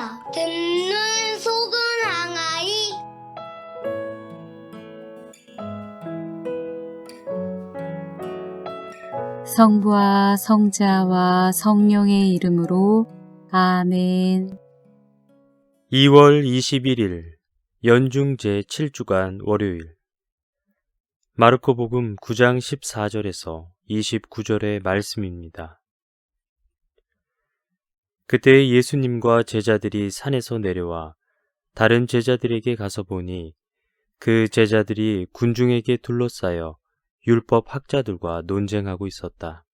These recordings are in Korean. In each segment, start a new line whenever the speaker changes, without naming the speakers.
세대야 듣는 속은 항아리
성부와 성자와 성령의 이름으로 아멘.
2월 21일 연중 제7주간 월요일 마르코복음 9장 14절에서 29절의 말씀입니다. 그때 예수님과 제자들이 산에서 내려와 다른 제자들에게 가서 보니 그 제자들이 군중에게 둘러싸여 율법 학자들과 논쟁하고 있었다.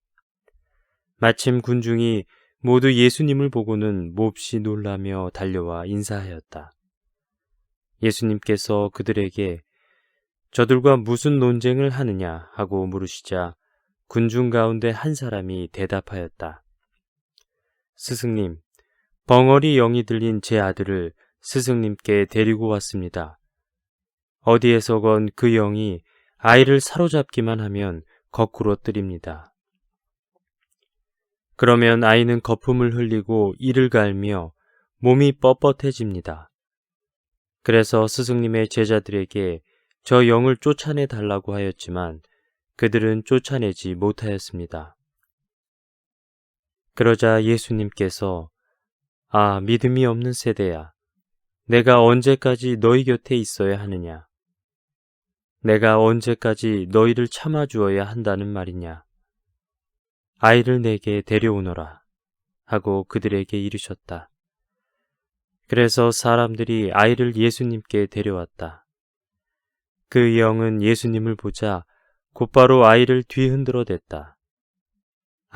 마침 군중이 모두 예수님을 보고는 몹시 놀라며 달려와 인사하였다. 예수님께서 그들에게 저들과 무슨 논쟁을 하느냐 하고 물으시자 군중 가운데 한 사람이 대답하였다. 스승님, 벙어리 영이 들린 제 아들을 스승님께 데리고 왔습니다. 어디에서건 그 영이 아이를 사로잡기만 하면 거꾸로 뜨립니다. 그러면 아이는 거품을 흘리고 이를 갈며 몸이 뻣뻣해집니다. 그래서 스승님의 제자들에게 저 영을 쫓아내 달라고 하였지만 그들은 쫓아내지 못하였습니다. 그러자 예수님께서 아, 믿음이 없는 세대야. 내가 언제까지 너희 곁에 있어야 하느냐? 내가 언제까지 너희를 참아주어야 한다는 말이냐? 아이를 내게 데려오너라. 하고 그들에게 이르셨다. 그래서 사람들이 아이를 예수님께 데려왔다. 그 영은 예수님을 보자 곧바로 아이를 뒤흔들어 댔다.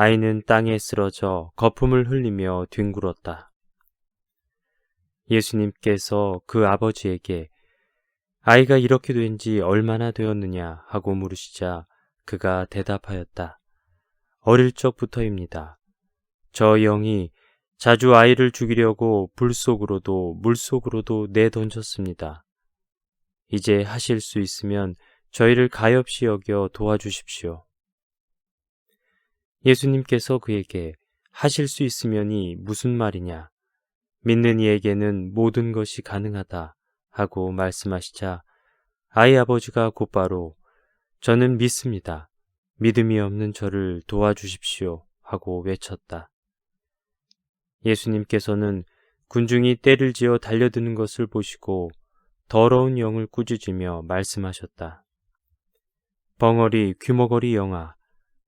아이는 땅에 쓰러져 거품을 흘리며 뒹굴었다. 예수님께서 그 아버지에게 아이가 이렇게 된 지 얼마나 되었느냐 하고 물으시자 그가 대답하였다. 어릴 적부터입니다. 저 영이 자주 아이를 죽이려고 불 속으로도 물 속으로도 내던졌습니다. 이제 하실 수 있으면 저희를 가엾이 여겨 도와주십시오. 예수님께서 그에게 하실 수 있으면이 무슨 말이냐? 믿는 이에게는 모든 것이 가능하다 하고 말씀하시자 아이 아버지가 곧바로 저는 믿습니다. 믿음이 없는 저를 도와주십시오 하고 외쳤다. 예수님께서는 군중이 때를 지어 달려드는 것을 보시고 더러운 영을 꾸짖으며 말씀하셨다. 벙어리 귀머거리 영아,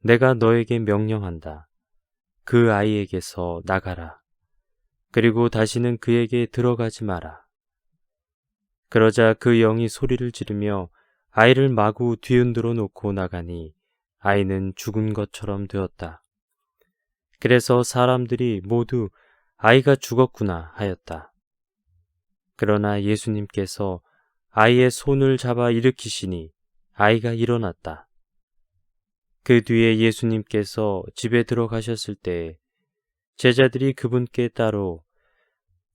내가 너에게 명령한다. 그 아이에게서 나가라. 그리고 다시는 그에게 들어가지 마라. 그러자 그 영이 소리를 지르며 아이를 마구 뒤흔들어 놓고 나가니 아이는 죽은 것처럼 되었다. 그래서 사람들이 모두 아이가 죽었구나 하였다. 그러나 예수님께서 아이의 손을 잡아 일으키시니 아이가 일어났다. 그 뒤에 예수님께서 집에 들어가셨을 때 제자들이 그분께 따로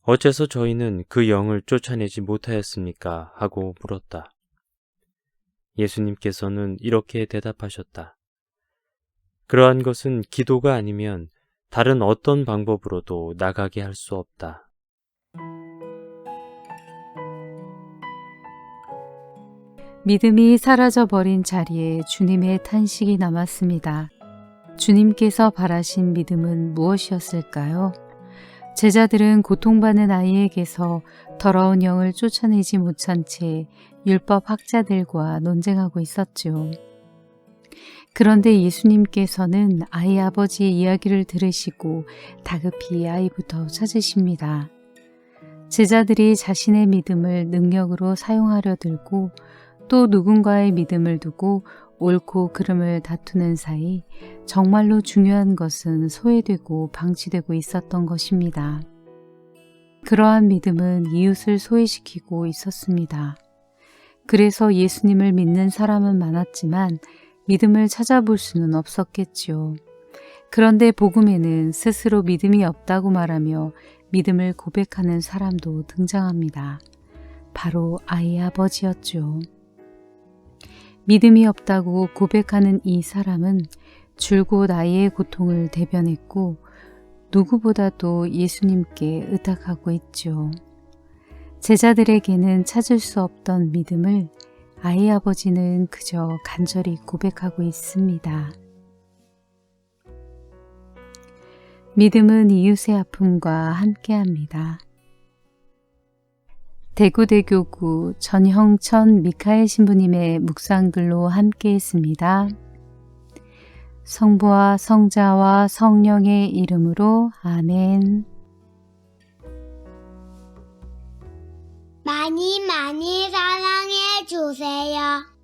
어째서 저희는 그 영을 쫓아내지 못하였습니까? 하고 물었다. 예수님께서는 이렇게 대답하셨다. 그러한 것은 기도가 아니면 다른 어떤 방법으로도 나가게 할 수 없다.
믿음이 사라져 버린 자리에 주님의 탄식이 남았습니다. 주님께서 바라신 믿음은 무엇이었을까요? 제자들은 고통받는 아이에게서 더러운 영을 쫓아내지 못한 채 율법 학자들과 논쟁하고 있었죠. 그런데 예수님께서는 아이 아버지의 이야기를 들으시고 다급히 아이부터 찾으십니다. 제자들이 자신의 믿음을 능력으로 사용하려 들고 또 누군가의 믿음을 두고 옳고 그름을 다투는 사이 정말로 중요한 것은 소외되고 방치되고 있었던 것입니다. 그러한 믿음은 이웃을 소외시키고 있었습니다. 그래서 예수님을 믿는 사람은 많았지만 믿음을 찾아볼 수는 없었겠지요. 그런데 복음에는 스스로 믿음이 없다고 말하며 믿음을 고백하는 사람도 등장합니다. 바로 아이 아버지였죠. 믿음이 없다고 고백하는 이 사람은 줄곧 아이의 고통을 대변했고 누구보다도 예수님께 의탁하고 있죠. 제자들에게는 찾을 수 없던 믿음을 아이 아버지는 그저 간절히 고백하고 있습니다. 믿음은 이웃의 아픔과 함께합니다. 대구대교구 전형천 미카엘 신부님의 묵상글로 함께했습니다. 성부와 성자와 성령의 이름으로 아멘.
많이 많이 사랑해 주세요.